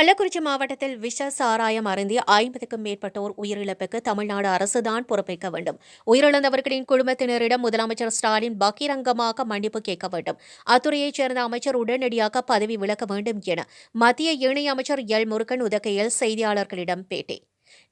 கள்ளக்குறிச்சி மாவட்டத்தில் விஷ சாராயம் அருந்தி ஐம்பதுக்கும் மேற்பட்டோர் உயிரிழப்புக்கு தமிழ்நாடு அரசுதான் பொறுப்பேற்க வேண்டும். உயிரிழந்தவர்களின் குடும்பத்தினரிடம் முதலமைச்சர் ஸ்டாலின் பகிரங்கமாக மன்னிப்பு கேட்க வேண்டும். அத்துறையைச் சேர்ந்த அமைச்சர் உடனடியாக பதவி விலக வேண்டும் என மத்திய இணையமைச்சர் எல் முருகன் உதகையில் செய்தியாளர்களிடம் பேட்டி.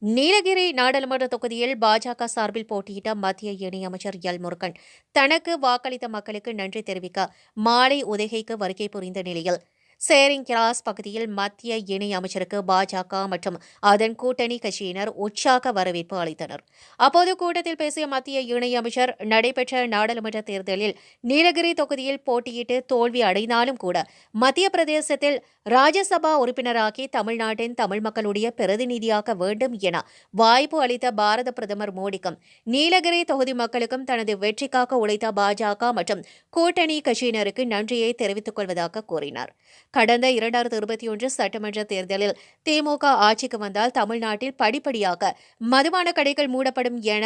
நீலகிரி நாடாளுமன்ற தொகுதியில் பாஜக சார்பில் போட்டியிட்ட மத்திய இணையமைச்சர் எல் முருகன் தனக்கு வாக்களித்த மக்களுக்கு நன்றி தெரிவிக்க மாலை உதகைக்கு வருகை புரிந்த நிலையில் சேரிங் கிராஸ் பகுதியில் மத்திய இணை அமைச்சருக்கு பாஜக மற்றும் அதன் கூட்டணி கட்சியினர் உற்சாக வரவேற்பு அளித்தனர். அப்போது கூட்டத்தில் பேசிய மத்திய இணை அமைச்சர் நடைபெற்ற நாடாளுமன்ற தேர்தலில் நீலகிரி தொகுதியில் போட்டியிட்டு தோல்வி அடைந்தாலும் கூட மத்திய பிரதேசத்தில் ராஜ்யசபா உறுப்பினராகி தமிழ்நாட்டின் தமிழ் மக்களுடைய பிரதிநிதியாக வேண்டும் என வாய்ப்பு அளித்த பாரத பிரதமர் மோடிக்கும் நீலகிரி தொகுதி மக்களுக்கும் தனது வெற்றிக்காக உழைத்த பாஜக மற்றும் கூட்டணி கட்சியினருக்கு நன்றியை தெரிவித்துக் கொள்வதாக கூறினார். கடந்த இரண்டாயிரத்து இருபத்தி ஒன்று சட்டமன்ற தேர்தலில் திமுக ஆட்சிக்கு வந்தால் தமிழ்நாட்டில் படிப்படியாக மதுபான கடைகள் மூடப்படும் என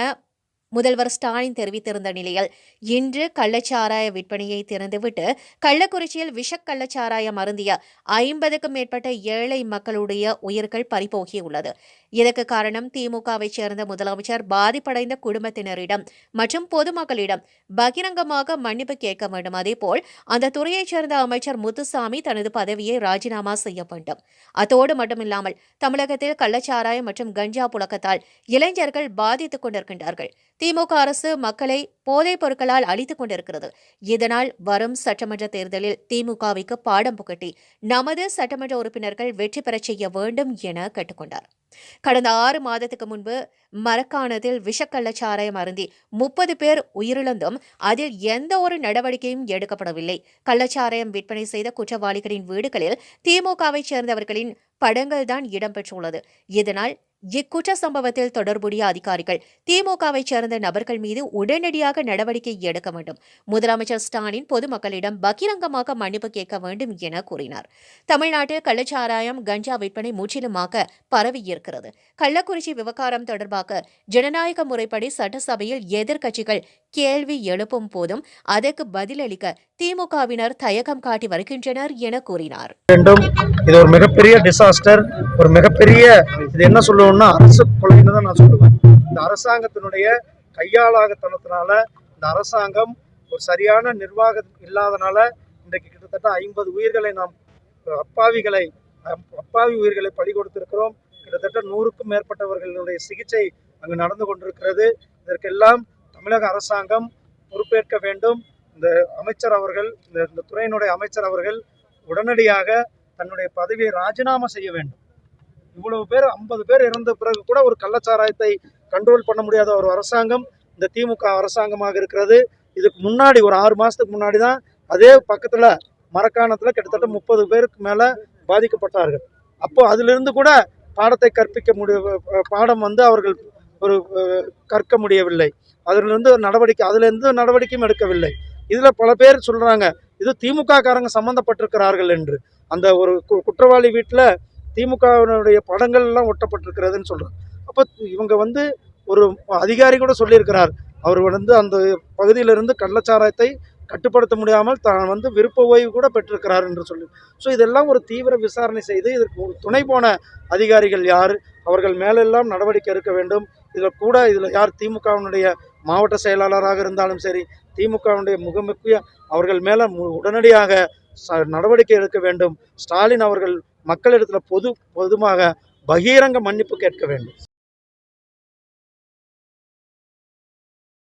முதல்வர் ஸ்டாலின் தெரிவித்திருந்த நிலையில் இன்று கள்ளச்சாராய விற்பனையை திறந்துவிட்டு கள்ளக்குறிச்சியில் விஷக் கள்ளச்சாராயம் அருந்திய ஐம்பதுக்கும் மேற்பட்ட ஏழை மக்களுடைய உயிர்கள் பறிபோகியுள்ளது. இதற்கு காரணம் திமுகவைச் சேர்ந்த முதலமைச்சர் பாதிப்படைந்த குடும்பத்தினரிடம் மற்றும் பொதுமக்களிடம் பகிரங்கமாக மன்னிப்பு கேட்க வேண்டும். அதேபோல் அந்த துறையைச் சேர்ந்த அமைச்சர் முத்துசாமி தனது பதவியை ராஜினாமா செய்ய வேண்டும். அதோடு மட்டுமில்லாமல் தமிழகத்தில் கள்ளச்சாராயம் மற்றும் கஞ்சா புழக்கத்தால் இளைஞர்கள் பாதித்துக் கொண்டிருக்கின்றார்கள். திமுக அரசு மக்களை போதைப் பொருட்களால் அழித்துக் கொண்டிருக்கிறது. இதனால் வரும் சட்டமன்ற தேர்தலில் திமுகவிற்கு பாடம் புகட்டி நமது சட்டமன்ற உறுப்பினர்கள் வெற்றி பெறச் செய்ய வேண்டும் என கேட்டுக்கொண்டார். கடந்த ஆறு மாதத்துக்கு முன்பு மரக்காணத்தில் விஷக்கள்ளச்சாராயம் அருந்தி முப்பது பேர் உயிரிழந்தும் அதில் எந்த ஒரு நடவடிக்கையும் எடுக்கப்படவில்லை. கள்ளச்சாராயம் விற்பனை செய்த குற்றவாளிகளின் வீடுகளில் திமுகவைச் சேர்ந்தவர்களின் படங்கள் தான் இடம்பெற்றுள்ளது. இதனால் இக்குற்ற சம்பவத்தில் தொடர்புடைய அதிகாரிகள் திமுகவைச் சேர்ந்த நபர்கள் மீது உடனடியாக நடவடிக்கை எடுக்க வேண்டும். முதலமைச்சர் ஸ்டாலின் பொதுமக்களிடம் பகிரங்கமாக மன்னிப்பு கேட்க வேண்டும் என கூறினார். தமிழ்நாட்டில் கள்ளச்சாராயம் கஞ்சா விற்பனை முற்றிலுமாக பரவியிருக்கிறது கள்ளக்குறிச்சி விவகாரம் தொடர்பாக ஜனநாயக முறைப்படி சட்டசபையில் எதிர்க்கட்சிகள் கேள்வி எழுப்பும் போதும் அதற்கு பதிலளிக்க திமுகவினர் தயக்கம் காட்டி வருகின்றனர் என கூறினார். இது ஒரு மிகப்பெரிய டிசாஸ்டர் ஒரு மிகப்பெரிய இது என்ன சொல்லணும்னா அரசு கொலைன்னு தான் நான் சொல்லுவேன். இந்த அரசாங்கத்தினுடைய கையாளாகத்தனத்தினால இந்த அரசாங்கம் ஒரு சரியான நிர்வாகம் இல்லாதனால இன்றைக்கு கிட்டத்தட்ட ஐம்பது உயிர்களை நாம் அப்பாவிகளை அப்பாவி உயிர்களை பலி கொடுத்திருக்கிறோம். கிட்டத்தட்ட நூறுக்கும் மேற்பட்டவர்களுடைய சிகிச்சை அங்கு நடந்து கொண்டிருக்கிறது. இதற்கெல்லாம் தமிழக அரசாங்கம் பொறுப்பேற்க வேண்டும். இந்த அமைச்சர் அவர்கள் இந்த இந்த துறையினுடைய அமைச்சர் அவர்கள் உடனடியாக தன்னுடைய பதவியை ராஜினாமா செய்ய வேண்டும். இவ்வளவு பேர் ஐம்பது பேர் இறந்த பிறகு கூட ஒரு கள்ளச்சாராயத்தை கண்ட்ரோல் பண்ண முடியாத ஒரு அரசாங்கம் இந்த திமுக அரசாங்கமாக இருக்கிறது. இதுக்கு முன்னாடி ஒரு ஆறு மாதத்துக்கு முன்னாடி தான் அதே பக்கத்தில் மரக்காணத்தில் கிட்டத்தட்ட முப்பது பேருக்கு மேலே பாதிக்கப்பட்டார்கள். அப்போது அதிலிருந்து கூட பாடத்தை கற்பிக்க முடிய பாடம் வந்து அவர்கள் ஒரு கற்க முடியவில்லை. அதிலிருந்து ஒரு நடவடிக்கை அதிலிருந்து நடவடிக்கையும் எடுக்கவில்லை. இதில் பல பேர் சொல்கிறாங்க இது திமுக காரங்க சம்மந்தப்பட்டிருக்கிறார்கள் என்று. அந்த ஒரு கு- குற்றவாளி வீட்டில் திமுகவினுடைய படங்கள் எல்லாம் ஒட்டப்பட்டிருக்கிறதுன்னு சொல்றாங்க. அப்போ இவங்க வந்து ஒரு அதிகாரி கூட சொல்லியிருக்கிறார். அவர் வந்து அந்த பகுதியிலிருந்து கள்ளச்சாராயத்தை கட்டுப்படுத்த முடியாமல் தான் வந்து விருப்ப ஓய்வு கூட பெற்றிருக்கிறார் என்று சொல்லி. ஸோ இதெல்லாம் ஒரு தீவிர விசாரணை செய்து இதற்கு ஒரு துணை போன அதிகாரிகள் யார்? அவர்கள் மேலெல்லாம் நடவடிக்கை எடுக்க வேண்டும். இதில் கூட இதில் யார் திமுகவினுடைய மாவட்ட செயலாளராக இருந்தாலும் சரி திமுகவினுடைய முகமுக்கிய அவர்கள் மேலே உடனடியாக ச- நடவடிக்கை எடுக்க வேண்டும். ஸ்டாலின் அவர்கள் மக்களிடத்தில் பொது பொதுவாக பகிரங்க மன்னிப்பு கேட்க வேண்டும்.